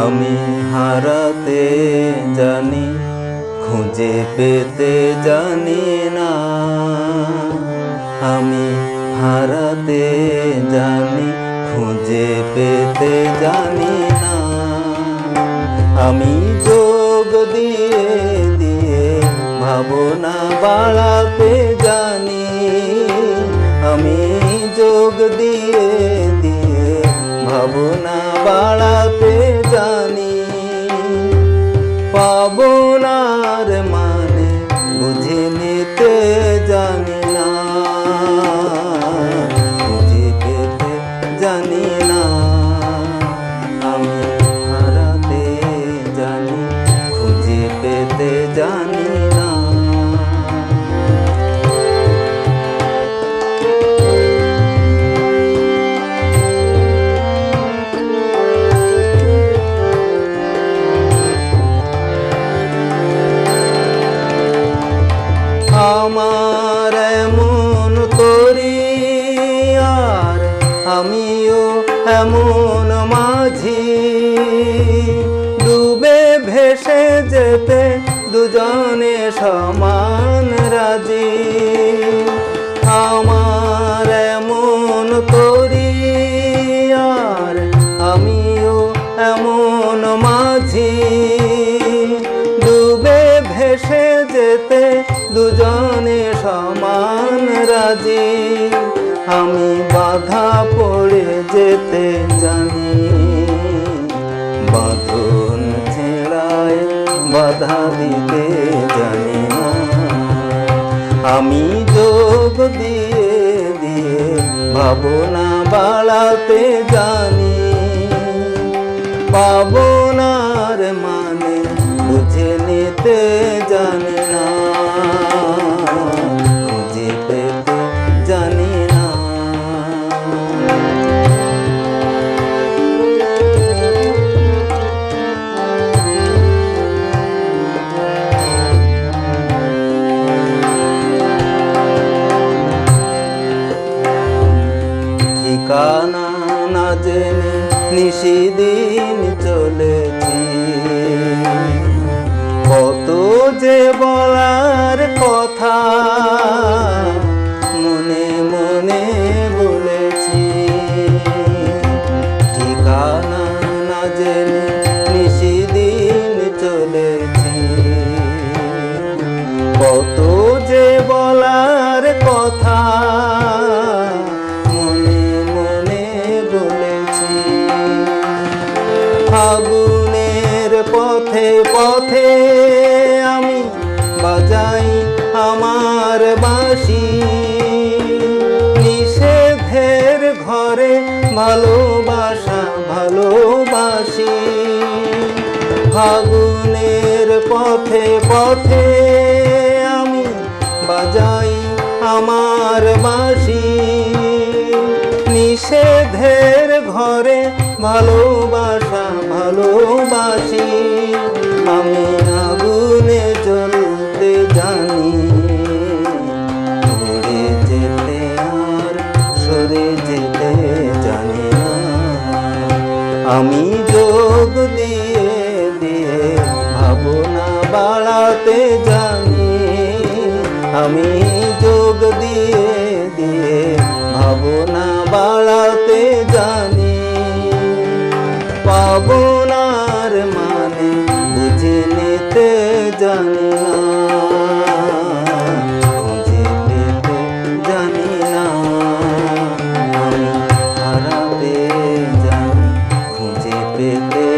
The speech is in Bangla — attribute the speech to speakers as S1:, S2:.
S1: আমি হারাতে জানি, খুঁজে পেতে জানি না। আমি হারাতে জানি, খুঁজে পেতে জানি না। আমি যোগ দিয়ে দিয়ে ভাবনা বাড়াতে জানি। আমি যোগ দিয়ে পাবনার আমার এমন করি, আর আমিও এমন মাঝি। ডুবে ভেসে যেতে দুজনে সমান রাজি। আমার এমন করি, আর আমিও এমন আমি বাধা পড়ে যেতে জানি। বাঁধন ছেড়ায় বাধা দিতে জানি না। আমি যোগ দিয়ে দিয়ে ভাবনা বাড়াতে জানি। পাবনার মানে বুঝে নিতে জানি। না জেনে নিশিদিন চলেছি। কত যে বলার কথা ফাগুনের পথে পথে আমি বাজাই আমার বাঁশি। নিষেধের ঘরে ভালোবাসা, ভালোবাসি। ফাগুনের পথে পথে আমি বাজাই আমার বাঁশি। নিষেধের ঘরে ভালোবাসা আমি যোগ দিয়ে দিয়ে ভাবনা বাড়াতে জানি। আমি যোগ দিয়ে দিয়ে ভাবনা বাড়াতে জানি। পাবনার baby.